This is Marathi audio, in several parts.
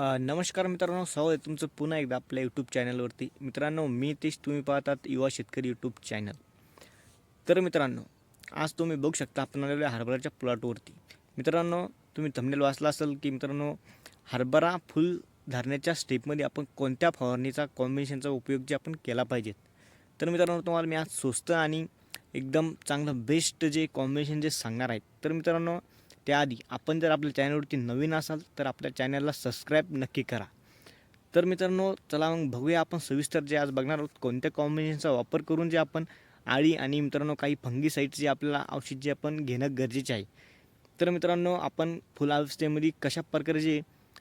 नमस्कार मित्रांनो स्वागत आहे तुमचं पुन्हा एकदा आपल्या यूट्यूब चॅनलवरती मित्रांनो मी तेच तुम्ही पाहतात युवा शेतकरी यूट्यूब चॅनल तर मित्रांनो आज तुम्ही बघू शकता आपण आलेलो आहे हरभऱ्याच्या प्लॉटवरती मित्रांनो तुम्ही थंबनेल वाचला असेल की मित्रांनो हरभरा फुल धरण्याच्या स्टेपमध्ये आपण कोणत्या फवारणीचा कॉम्बिनेशनचा उपयोग जे आपण केला पाहिजेत? तर मित्रांनो तुम्हाला मी आज स्वस्त आणि एकदम चांगलं बेस्ट जे कॉम्बिनेशन जे सांगणार आहेत तर मित्रांनो त्याआधी आपण जर आपल्या चॅनलवरती नवीन असाल तर आपल्या चॅनलला सबस्क्राईब नक्की करा. तर मित्रांनो चला मग बघूया आपण सविस्तर जे आज बघणार आहोत कोणत्या कॉम्बिनेशनचा वापर करून जे आपण आळी आणि मित्रांनो काही फंगीसाईड्स जे आपल्याला औषध जे आपण घेणं गरजेचे आहे. तर मित्रांनो आपण फुलावस्थेमध्ये कशा प्रकारे जे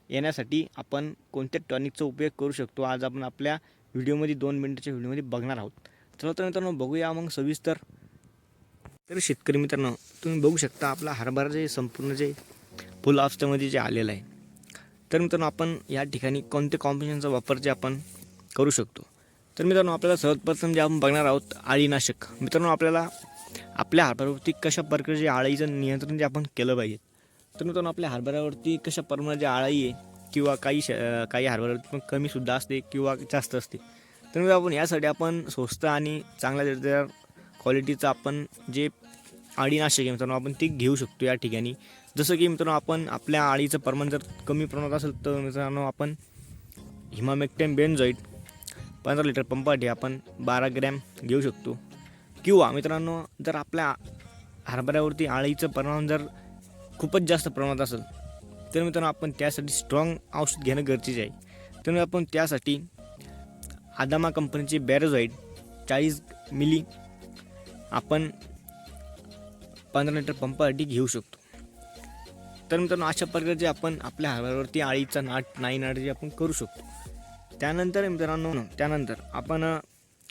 येण्यासाठी आपण कोणत्या टॉनिकचा उपयोग करू शकतो आज आपण आपल्या व्हिडिओमध्ये दोन मिनिटाच्या व्हिडिओमध्ये बघणार आहोत. चला तर मित्रांनो बघूया मग सविस्तर. तर शेतकरी मित्रांनो तुम्ही बघू शकता आपला हरभरा जे संपूर्ण जे फुल अवस्थेमध्ये जे आलेलं आहे. तर मित्रांनो आपण या ठिकाणी कोणत्या कॉम्बिनेशनचा वापर जे आपण करू शकतो? तर मित्रांनो आपल्याला सर्वप्रथम जे आपण बघणार आहोत आळीनाशक मित्रांनो आपल्याला आपल्या हरभऱ्यावरती कशा प्रकारे जे आळीचं नियंत्रण जे आपण केलं पाहिजे? तर मित्रांनो आपल्या हरभऱ्यावरती कशा प्रमाणात जे आळी आहे किंवा काही श काही हरभऱ्यावरती पण कमीसुद्धा असते किंवा जास्त असते? तर मित्रांनो आपण यासाठी आपण स्वस्त आणि चांगल्या दर्जेदार क्वालिटीचं आपण जे अळीनाशक आहे मित्रांनो आपण ते घेऊ शकतो या ठिकाणी. जसं की मित्रांनो आपण आपल्या आळीचं प्रमाण जर कमी प्रमाणात असेल तर मित्रांनो आपण हिमामेक्टेम बेनझॉईट पंधरा लिटर पंपाठी आपण बारा ग्रॅम घेऊ शकतो. किंवा मित्रांनो जर आपल्या हरभऱ्यावरती आळीचं प्रमाण जर खूपच जास्त प्रमाणात असेल तर मित्रांनो आपण त्यासाठी स्ट्रॉंग औषध घेणं गरजेचे आहे. तर आपण त्यासाठी आदामा कंपनीचे बॅरोझॉईड चाळीस मिली आपण पंधरा लिटर पंपासाठी घेऊ शकतो. तर मित्रांनो अशा प्रकारचे आपण आपल्या हरभऱ्यावरती आळीचा नाट नाही नाट जे आपण करू शकतो. त्यानंतर मित्रांनो त्यानंतर आपण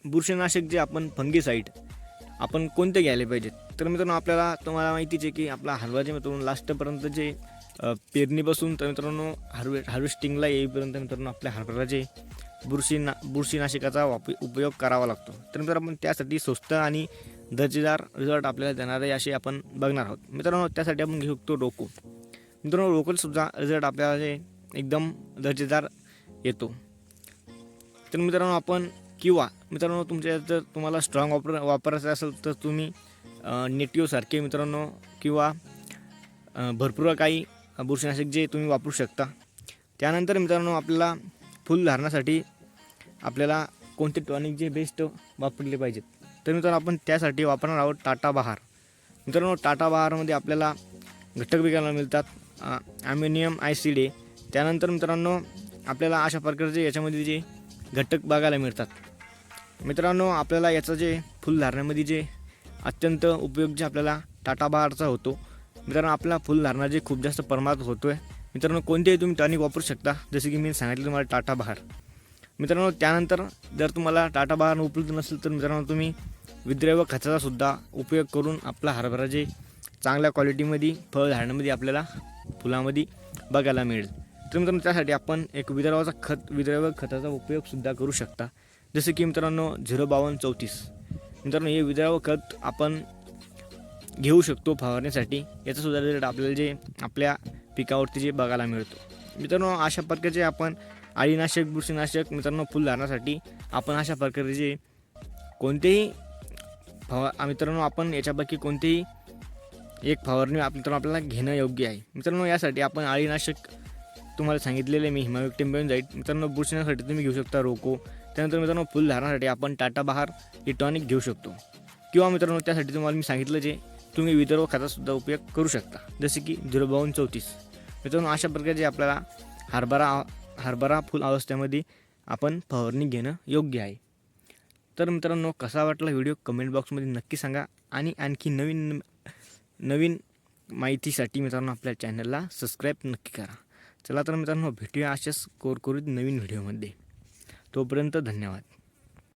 बुरशीनाशक जे आपण फंगीसाईड आपण कोणते घ्यायला पाहिजेत? तर मित्रांनो आपल्याला तुम्हाला माहितीच आहे की आपला हलवाचे मित्रांनो लास्टपर्यंत जे पेरणीपासून तर मित्रांनो हार्वे हार्वेस्टिंगला येईपर्यंत मित्रांनो आपल्या हरभऱ्याचे बुरशीना बुरशीनाशकाचा वाप उपयोग करावा लागतो. तर मित्रांनो आपण त्यासाठी स्वस्त आणि दर्जेदार रिझल्ट आपल्याला देणारे असे आपण बघणार आहोत. मित्रांनो त्यासाठी आपण घेऊ शकतो रोको मित्रांनो रोकोलसुद्धा रिझल्ट आपल्याला एकदम दर्जेदार येतो. तर मित्रांनो आपण किंवा मित्रांनो तुमच्या जर तुम्हाला स्ट्रॉंग वापर वापरायचं असेल तर तुम्ही नेटिवसारखे मित्रांनो किंवा भरपूर काही बुरशीनाशक जे तुम्ही वापरू शकता. त्यानंतर मित्रांनो आपल्याला फुल धारणासाठी आपल्याला कोणते टॉनिक जे बेस्ट वापरले पाहिजेत? तर मित्रांनो आपण त्यासाठी वापरणार आहोत टाटा बहार. मित्रांनो टाटा बहारमध्ये आपल्याला घटक विकायला मिळतात ॲम्युनियम आयसिड आहे. त्यानंतर मित्रांनो आपल्याला अशा प्रकारचे याच्यामध्ये जे घटक बघायला मिळतात. मित्रांनो आपल्याला याचं जे फुल धारण्यामध्ये जे अत्यंत उपयोग जे आपल्याला टाटा बहारचा होतो. मित्रांनो आपला फुल धारणा जे खूप जास्त प्रमाणात होतो आहे मित्रांनो कोणतेही तुम्ही टॉनिक वापरू शकता जसे की मी सांगितलं तुम्हाला टाटा बहार. मित्रांनो त्यानंतर जर तुम्हाला टाटा बहार उपलब्ध नसेल तर मित्रांनो तुम्ही विद्रव्य खताचा सुद्धा उपयोग करून आपला हरभरा जे चांगल्या क्वालिटीमध्ये फळ झाडांमध्ये आपल्याला फुलामध्ये बघायला मिळेल. तर मित्रांनो त्यासाठी आपण एक विदर्भाचा खत विद्रव्य खताचा उपयोगसुद्धा करू शकता. जसं की मित्रांनो झिरो बावन्न चौतीस. मित्रांनो हे विद्राव खत आपण घेऊ शकतो फवारण्यासाठी याचासुद्धा रिझल्ट आपल्याला जे आपल्या पिकावरती जे बघायला मिळतो. मित्रांनो अशा प्रकारचे आपण अळीनाशक बुरशीनाशक मित्रांनो फुलधारणासाठी आपण अशा प्रकारे जे कोणतेही फवा मित्रांनो आपण याच्यापैकी कोणतीही एक फवारणी आप- मित्रांनो आपल्याला घेणं योग्य आहे. मित्रांनो यासाठी आपण अळीनाशक तुम्हाला सांगितलेले मी हिमाविक्टिम जाईल मित्रांनो बुरशीनासाठी तुम्ही घेऊ शकता रोको. त्यानंतर मित्रांनो फुल धारणासाठी आपण टाटा बहार हे टॉनिक घेऊ शकतो. किंवा मित्रांनो त्यासाठी तुम्हाला मी सांगितलं जे तुम्ही विदर्भ खतासुद्धा उपयोग करू शकता. जसे की झिरो बावन्न चौतीस. मित्रांनो अशा प्रकारचे आपल्याला हरभरा हरभरा फुल अवस्थेमध्ये आपण फवारणी घेणं योग्य आहे. तर मित्रांनो कसा वाटला व्हिडिओ? कमेंट बॉक्समध्ये नक्की सांगा. आणि आणखी नवीन नवीन माहितीसाठी मित्रांनो आपल्या चॅनलला सबस्क्राईब नक्की करा. चला तर मित्रांनो भेटूया अशाच कोरकोरीत नवीन व्हिडिओमध्ये. तोपर्यंत धन्यवाद.